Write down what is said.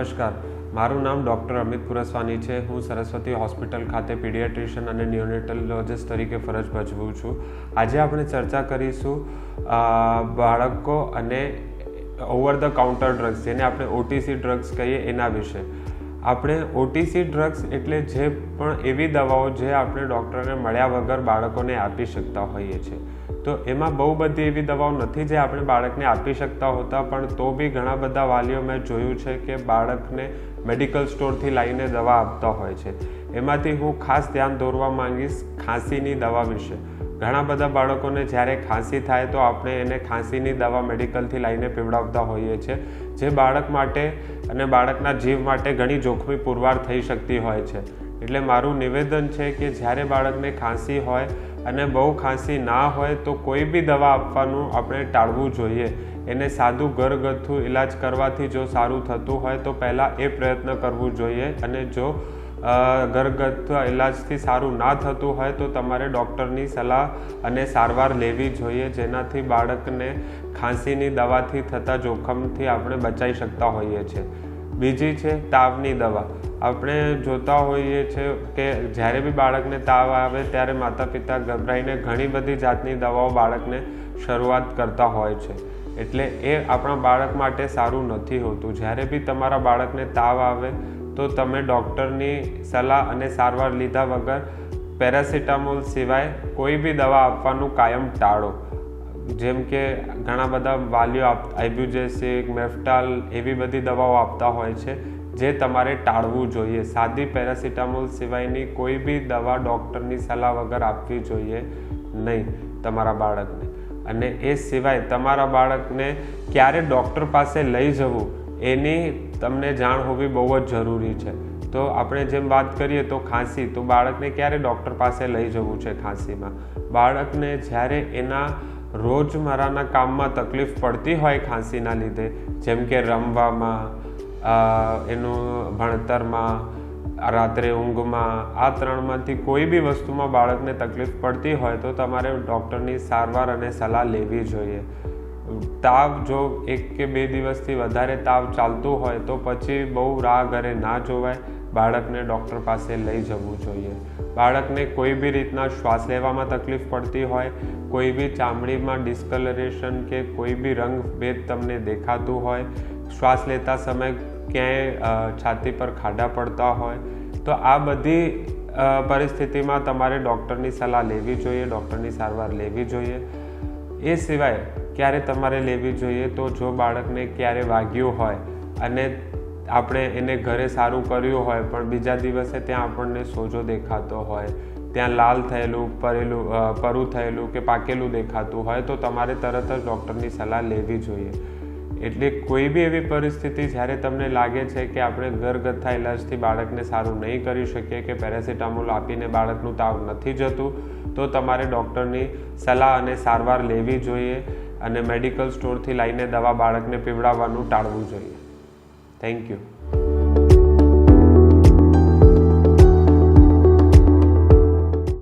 નમસ્કાર. મારું નામ ડૉક્ટર અમિત પુરસ્વાની છે. હું સરસ્વતી હોસ્પિટલ ખાતે પીડિયાટ્રિશિયન અને ન્યુનેટોલોજિસ્ટ તરીકે ફરજ ભજવું છું. આજે આપણે ચર્ચા કરીશું બાળકો અને ઓવર ધ કાઉન્ટર ડ્રગ્સ જેને આપણે ઓટીસી ડ્રગ્સ કહીએ એના વિશે. આપણે ઓટીસી ડ્રગ્સ એટલે જે પણ એવી દવાઓ જે આપણે ડૉક્ટરને મળ્યા વગર બાળકોને આપી શકતા હોઈએ છીએ. તો એમાં બહુ બધી એવી દવાઓ નથી જે આપણે બાળકને આપી શકતા હોતા, પણ તો બી ઘણા બધા વાલીઓ મેં જોયું છે કે બાળકને મેડિકલ સ્ટોરથી લાવીને દવા આપતા હોય છે. એમાંથી હું ખાસ ધ્યાન દોરવા માંગીશ ખાંસીની દવા વિશે. ઘણા બધા બાળકોને જ્યારે ખાંસી થાય તો આપણે એને ખાંસીની દવા મેડિકલથી લાવીને પીવડાવતા હોઈએ છીએ જે બાળક માટે અને બાળકના જીવ માટે ઘણી જોખમી પુરવાર થઈ શકતી હોય છે. એટલે મારું નિવેદન છે કે જ્યારે બાળકને ખાંસી હોય અને બહુ ખાંસી ના હોય તો કોઈ બી દવા આપવાનું આપણે ટાળવું જોઈએ. એને સાદું ઘરગથ્થુ ઇલાજ કરવાથી જો સારું થતું હોય તો પહેલાં એ પ્રયત્ન કરવું જોઈએ. અને જો ઘરગથ્થુ ઇલાજથી સારું ના થતું હોય તો તમારે ડૉક્ટરની સલાહ અને સારવાર લેવી જોઈએ. જેનાથી બાળકને ખાંસીની દવાથી થતા જોખમથી આપણે બચાવી શકતા હોઈએ છીએ. બીજી છે તાવની દવા. આપણે જોતા હોઈએ છીએ કે જ્યારે બી બાળકને તાવ આવે ત્યારે માતા પિતા ગભરાઈને ઘણી બધી જાતની દવાઓ બાળકને શરૂઆત કરતા હોય છે. એટલે એ આપણા બાળક માટે સારું નથી હોતું. જ્યારે બી તમારા બાળકને તાવ આવે તો તમે ડૉક્ટરની સલાહ અને સારવાર લીધા વગર પેરાસિટામોલ સિવાય કોઈ બી દવા આપવાનું કાયમ ટાળો. જેમ કે ઘણા બધા વાલીઓ આપ આઇબ્યુજેસિક મેફટાલ એવી બધી દવાઓ આપતા હોય છે. જે તમારે ટાળવું જોઈએ. સાદી પેરાસિટામોલ સિવાયની કોઈ બી દવા ડૉક્ટરની સલાહ વગર આપવી જોઈએ નહીં, તમારા બાળકને. અને એ સિવાય તમારા બાળકને ક્યારે ડૉક્ટર પાસે લઈ જવું, એની તમને જાણ હોવી બહુ જ જરૂરી છે. તો આપણે જેમ વાત કરીએ તો ખાંસી, તો બાળકને ક્યારે ડૉક્ટર પાસે લઈ જવું છે ખાંસીમાં? બાળકને જ્યારે એના રોજમર્રાના કામમાં તકલીફ પડતી હોય ખાંસીના લીધે, જેમ કે રમવામાં એનું ભણતરમાં રાત્રે ઊંઘમાં, આ ત્રણમાંથી કોઈ બી વસ્તુમાં બાળકને તકલીફ પડતી હોય તો તમારે ડૉક્ટરની સારવાર અને સલાહ લેવી જોઈએ. તાવ જો એક કે બે દિવસથી વધારે તાવ ચાલતું હોય તો પછી બહુ રાહ ઘરે ના જોવાય. બાળકને ડૉક્ટર પાસે લઈ જવું જોઈએ. બાળકને કોઈ બી રીતના શ્વાસ લેવામાં તકલીફ પડતી હોય, કોઈ બી ચામડીમાં ડિસ્કલરેશન કે કોઈ બી રંગભેદ તમને દેખાતું હોય, શ્વાસ લેતા સમયે ક્યાંય છાતી પર ખાડા પડતા હોય, તો આ બધી પરિસ્થિતિમાં તમારે ડૉક્ટરની સલાહ લેવી જોઈએ, ડૉક્ટરની સારવાર લેવી જોઈએ. એ સિવાય ક્યારે તમારે લેવી જોઈએ, તો જો બાળકને ક્યારે વાગ્યું હોય અને આપણે એને ઘરે સારું કર્યું હોય, પણ બીજા દિવસે ત્યાં આપણને સોજો દેખાતો હોય, ત્યાં લાલ થયેલું, પરેલું પરું થયેલું કે પાકેલું દેખાતું હોય, તો તમારે તરત જ ડૉક્ટરની સલાહ લેવી જોઈએ. એટલે કોઈ બી એવી પરિસ્થિતિ જ્યારે તમને લાગે છે કે આપણે ઘરગથ્થા ઇલાજથી બાળકને સારું નહીં કરી શકીએ કે પેરાસિટામોલ આપીને બાળકનું તાવ નથી જતું, તો તમારે ડૉક્ટરની સલાહ અને સારવાર લેવી જોઈએ અને મેડિકલ સ્ટોરથી લઈને દવા બાળકને પીવડાવવાનું ટાળવું જોઈએ. Thank you.